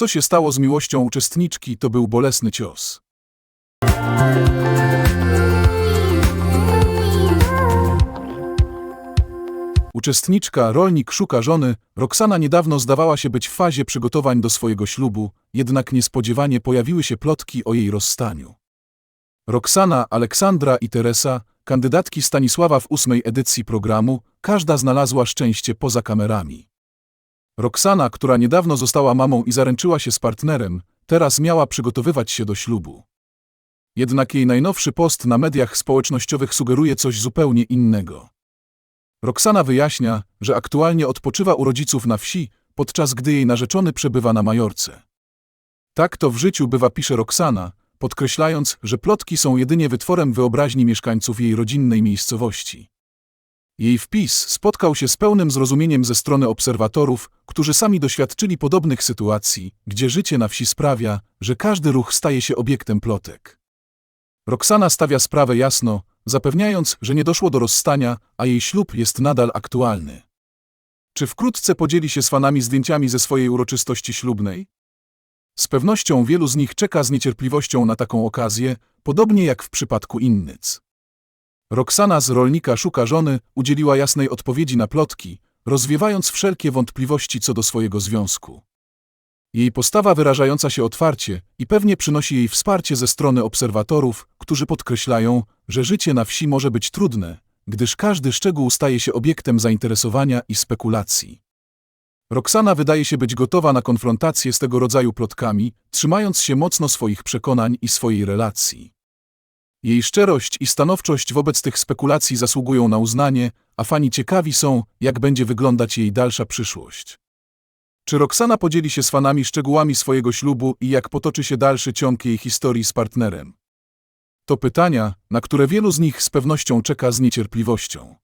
Co się stało z miłością uczestniczki, to był bolesny cios. Uczestniczka, rolnik szuka żony, Roxana niedawno zdawała się być w fazie przygotowań do swojego ślubu, jednak niespodziewanie pojawiły się plotki o jej rozstaniu. Roxana, Aleksandra i Teresa, kandydatki Stanisława w ósmej edycji programu, każda znalazła szczęście poza kamerami. Roxana, która niedawno została mamą i zaręczyła się z partnerem, teraz miała przygotowywać się do ślubu. Jednak jej najnowszy post na mediach społecznościowych sugeruje coś zupełnie innego. Roxana wyjaśnia, że aktualnie odpoczywa u rodziców na wsi, podczas gdy jej narzeczony przebywa na Majorce. Tak to w życiu bywa, pisze Roxana, podkreślając, że plotki są jedynie wytworem wyobraźni mieszkańców jej rodzinnej miejscowości. Jej wpis spotkał się z pełnym zrozumieniem ze strony obserwatorów, którzy sami doświadczyli podobnych sytuacji, gdzie życie na wsi sprawia, że każdy ruch staje się obiektem plotek. Roxana stawia sprawę jasno, zapewniając, że nie doszło do rozstania, a jej ślub jest nadal aktualny. Czy wkrótce podzieli się z fanami zdjęciami ze swojej uroczystości ślubnej? Z pewnością wielu z nich czeka z niecierpliwością na taką okazję, podobnie jak w przypadku Innyc. Roxana z rolnika szuka żony udzieliła jasnej odpowiedzi na plotki, rozwiewając wszelkie wątpliwości co do swojego związku. Jej postawa wyrażająca się otwarcie i pewnie przynosi jej wsparcie ze strony obserwatorów, którzy podkreślają, że życie na wsi może być trudne, gdyż każdy szczegół staje się obiektem zainteresowania i spekulacji. Roxana wydaje się być gotowa na konfrontację z tego rodzaju plotkami, trzymając się mocno swoich przekonań i swojej relacji. Jej szczerość i stanowczość wobec tych spekulacji zasługują na uznanie, a fani ciekawi są, jak będzie wyglądać jej dalsza przyszłość. Czy Roxana podzieli się z fanami szczegółami swojego ślubu i jak potoczy się dalszy ciąg jej historii z partnerem? To pytania, na które wielu z nich z pewnością czeka z niecierpliwością.